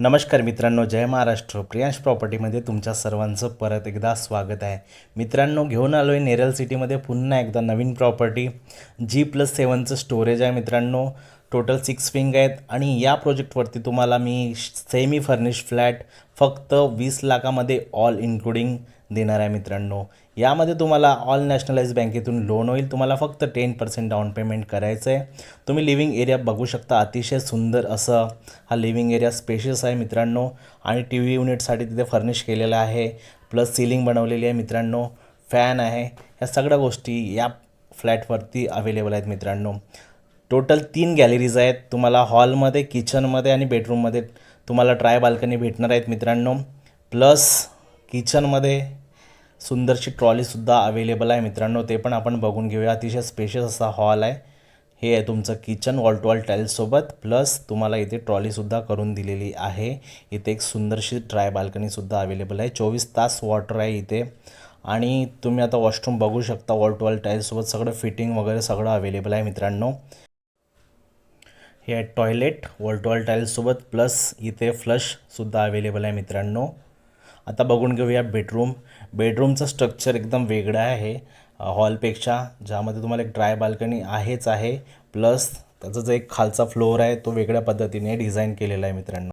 नमस्कार मित्रांनो जय महाराष्ट्र. प्रियांश प्रॉपर्टीमध्ये तुमच्या सर्वांचं परत एकदा स्वागत आहे. मित्रांनो घेऊन आलो आहे नेरल सिटीमध्ये पुन्हा एकदा नवीन प्रॉपर्टी. जी प्लस सेवनचं स्टोरेज आहे मित्रांनो. टोटल सिक्स विंग आहेत आणि या प्रोजेक्टवरती तुम्हाला मी सेमी फर्निश फ्लॅट फक्त वीस लाखामध्ये ऑल इन्क्लुडिंग देणार आहे मित्रांनो. यामध्ये तुम्हाला ऑल नॅशनलाइज बँकेतून लोन होईल. तुम्हाला फक्त टेन पर्सेंट डाऊन पेमेंट करायचं आहे तुम्ही लिव्हिंग एरिया बघू शकता. अतिशय सुंदर असं हा लिव्हिंग एरिया स्पेशियस आहे मित्रांनो. आणि टी व्ही युनिटसाठी तिथे फर्निश केलेलं आहे. प्लस सिलिंग बनवलेली आहे मित्रांनो. फॅन आहे. ह्या सगळ्या गोष्टी या फ्लॅटवरती अवेलेबल आहेत मित्रांनो. टोटल तीन गॅलरीज आहेत. तुम्हाला हॉलमध्ये किचनमध्ये आणि बेडरूममध्ये तुम्हाला ट्राय बाल्कनी भेटणार आहेत मित्रांनो. प्लस किचनमध्ये सुंदरशी ट्रॉलीसुद्धा अवेलेबल आहे मित्रांनो. ते पण आपण बघून घेऊया. अतिशय स्पेशियस असा हॉल आहे. हे आहे तुमचं किचन वॉल टू वॉल टाईल्ससोबत प्लस तुम्हाला इथे ट्रॉलीसुद्धा करून दिलेली आहे. इथे एक सुंदरशी ट्राय बाल्कनीसुद्धा अवेलेबल आहे. चोवीस तास वॉटर आहे इथे. आणि तुम्ही आता वॉशरूम बघू शकता. वॉल टू वॉल टाईल्ससोबत सगळं फिटिंग वगैरे सगळं अवेलेबल आहे मित्रांनो. हे टॉयलेट वॉल वॉल टाईल्ससोबत प्लस इथे फ्लशसुद्धा अवेलेबल आहे मित्रांनो. आता बघून घेऊया बेडरूम बेडरूमचं स्ट्रक्चर एकदम वेगळं आहे. हॉलपेक्षा ज्यामध्ये तुम्हाला एक ड्राय बाल्कनी आहेच आहे. प्लस त्याचा जो एक खालचा फ्लोअर आहे तो वेगळ्या पद्धतीने डिझाईन केलेला आहे मित्रांनो.